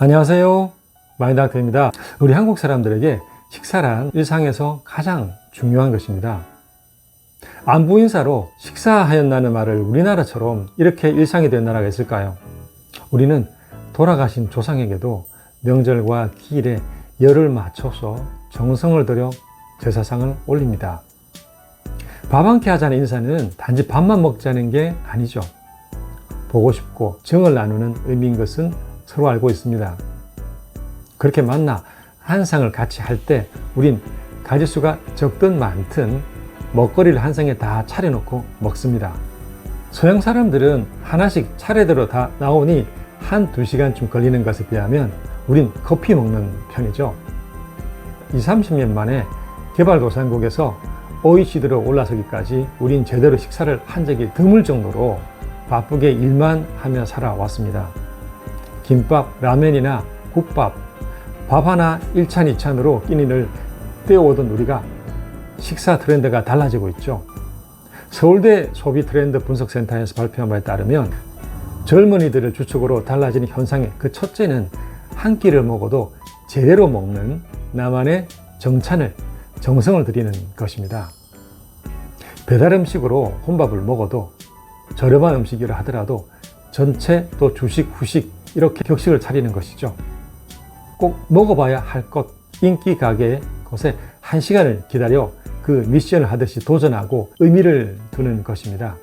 안녕하세요. 마인닥터입니다. 우리 한국 사람들에게 식사란 일상에서 가장 중요한 것입니다. 안부 인사로 식사하였나는 말을 우리나라처럼 이렇게 일상이 된 나라가 있을까요? 우리는 돌아가신 조상에게도 명절과 기일에 열을 맞춰서 정성을 들여 제사상을 올립니다. 밥 한 끼 하자는 인사는 단지 밥만 먹자는 게 아니죠. 보고 싶고 정을 나누는 의미인 것은 서로 알고 있습니다. 그렇게 만나 한 상을 같이 할 때 우린 가지수가 적든 많든 먹거리를 한 상에 다 차려놓고 먹습니다. 서양 사람들은 하나씩 차례대로 다 나오니 한 두 시간쯤 걸리는 것에 비하면 우린 커피 먹는 편이죠. 2, 30년 만에 개발도상국에서 OECD로 올라서기까지 우린 제대로 식사를 한 적이 드물 정도로 바쁘게 일만 하며 살아왔습니다. 김밥, 라면이나 국밥, 밥 하나 1찬, 2찬으로 끼니를 때워오던 우리가 식사 트렌드가 달라지고 있죠. 서울대 소비 트렌드 분석센터에서 발표한 바에 따르면 젊은이들을 주축으로 달라지는 현상의 그 첫째는 한 끼를 먹어도 제대로 먹는 나만의 정찬을, 정성을 들이는 것입니다. 배달 음식으로 혼밥을 먹어도 저렴한 음식이라 하더라도 전체 또 주식, 후식 이렇게 격식을 차리는 것이죠. 꼭 먹어봐야 할 것, 인기 가게의 것에 한 시간을 기다려 그 미션을 하듯이 도전하고 의미를 두는 것입니다.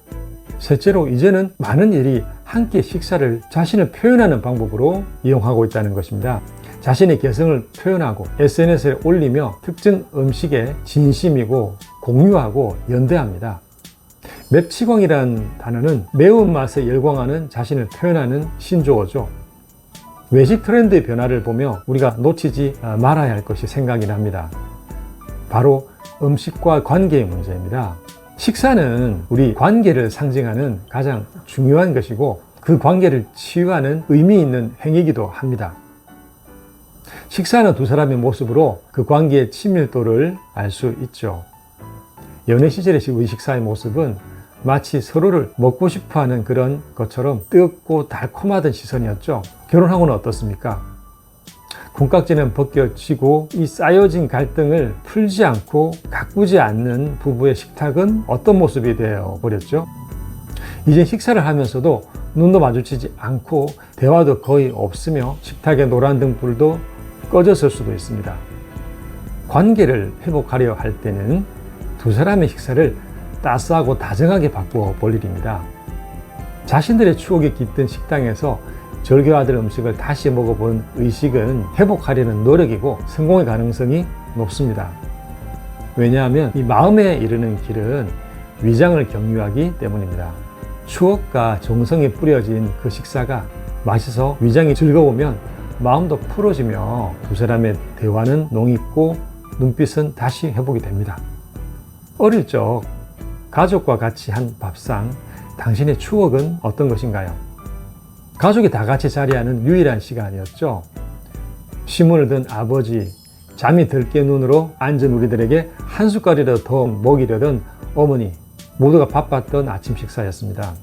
실제로 이제는 많은 일이 한 끼 식사를 자신을 표현하는 방법으로 이용하고 있다는 것입니다. 자신의 개성을 표현하고 SNS에 올리며 특정 음식에 진심이고 공유하고 연대합니다. 맵치광이라는 단어는 매운맛에 열광하는 자신을 표현하는 신조어죠. 외식 트렌드의 변화를 보며 우리가 놓치지 말아야 할 것이 생각이 납니다. 바로 음식과 관계의 문제입니다. 식사는 우리 관계를 상징하는 가장 중요한 것이고 그 관계를 치유하는 의미 있는 행위이기도 합니다. 식사는 두 사람의 모습으로 그 관계의 친밀도를 알 수 있죠. 연애 시절의 식사의 모습은 마치 서로를 먹고 싶어 하는 그런 것처럼 뜨겁고 달콤하던 시선이었죠. 결혼하고는 어떻습니까? 군깍지는 벗겨지고 이 쌓여진 갈등을 풀지 않고 가꾸지 않는 부부의 식탁은 어떤 모습이 되어 버렸죠? 이제 식사를 하면서도 눈도 마주치지 않고 대화도 거의 없으며 식탁의 노란 등불도 꺼졌을 수도 있습니다. 관계를 회복하려 할 때는 두 사람의 식사를 따스하고 다정하게 바꾸어 볼 일입니다. 자신들의 추억이 깃든 식당에서 절교하던 음식을 다시 먹어본 의식은 회복하려는 노력이고 성공의 가능성이 높습니다. 왜냐하면 이 마음에 이르는 길은 위장을 경유하기 때문입니다. 추억과 정성이 뿌려진 그 식사가 맛있어 위장이 즐거우면 마음도 풀어지며 두 사람의 대화는 농익고 눈빛은 다시 회복이 됩니다. 어릴 적 가족과 같이 한 밥상, 당신의 추억은 어떤 것인가요? 가족이 다 같이 자리하는 유일한 시간이었죠. 신문을 든 아버지, 잠이 들깨 눈으로 앉은 우리들에게 한 숟갈이라도 더 먹이려던 어머니, 모두가 바빴던 아침 식사였습니다.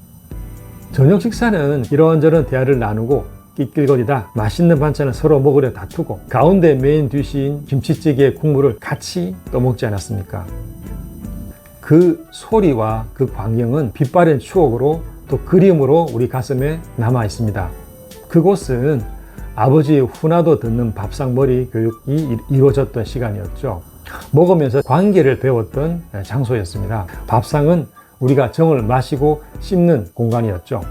저녁 식사는 이런저런 대화를 나누고 낄낄거리다 맛있는 반찬을 서로 먹으려 다투고 가운데 메인 뒤시인 김치찌개 국물을 같이 떠먹지 않았습니까? 그 소리와 그 광경은 빛바랜 추억으로 또 그림으로 우리 가슴에 남아 있습니다. 그곳은 아버지의 훈화도 듣는 밥상머리 교육이 이루어졌던 시간이었죠. 먹으면서 관계를 배웠던 장소였습니다. 밥상은 우리가 정을 마시고 씹는 공간이었죠.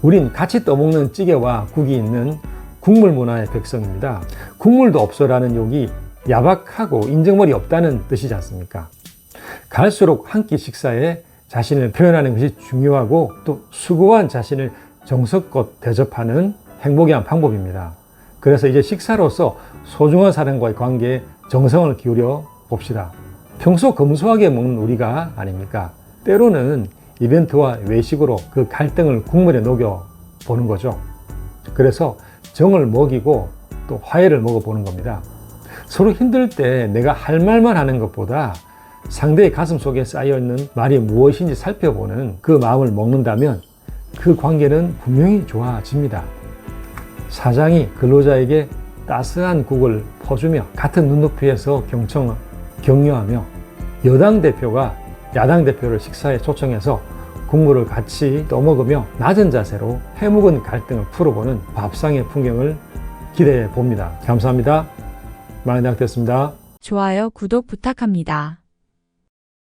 우린 같이 떠먹는 찌개와 국이 있는 국물 문화의 백성입니다. 국물도 없어라는 욕이 야박하고 인정머리 없다는 뜻이지 않습니까? 갈수록 한 끼 식사에 자신을 표현하는 것이 중요하고 또 수고한 자신을 정석껏 대접하는 행복의 한 방법입니다. 그래서 이제 식사로서 소중한 사람과의 관계에 정성을 기울여 봅시다. 평소 검소하게 먹는 우리가 아닙니까? 때로는 이벤트와 외식으로 그 갈등을 국물에 녹여 보는 거죠. 그래서 정을 먹이고 또 화해를 먹어보는 겁니다. 서로 힘들 때 내가 할 말만 하는 것보다 상대의 가슴 속에 쌓여있는 말이 무엇인지 살펴보는 그 마음을 먹는다면 그 관계는 분명히 좋아집니다. 사장이 근로자에게 따스한 국을 퍼주며 같은 눈높이에서 경청, 격려하며 여당 대표가 야당 대표를 식사에 초청해서 국물을 같이 떠먹으며 낮은 자세로 해묵은 갈등을 풀어보는 밥상의 풍경을 기대해 봅니다. 감사합니다. 마흔대학 됐습니다. 좋아요, 구독 부탁합니다.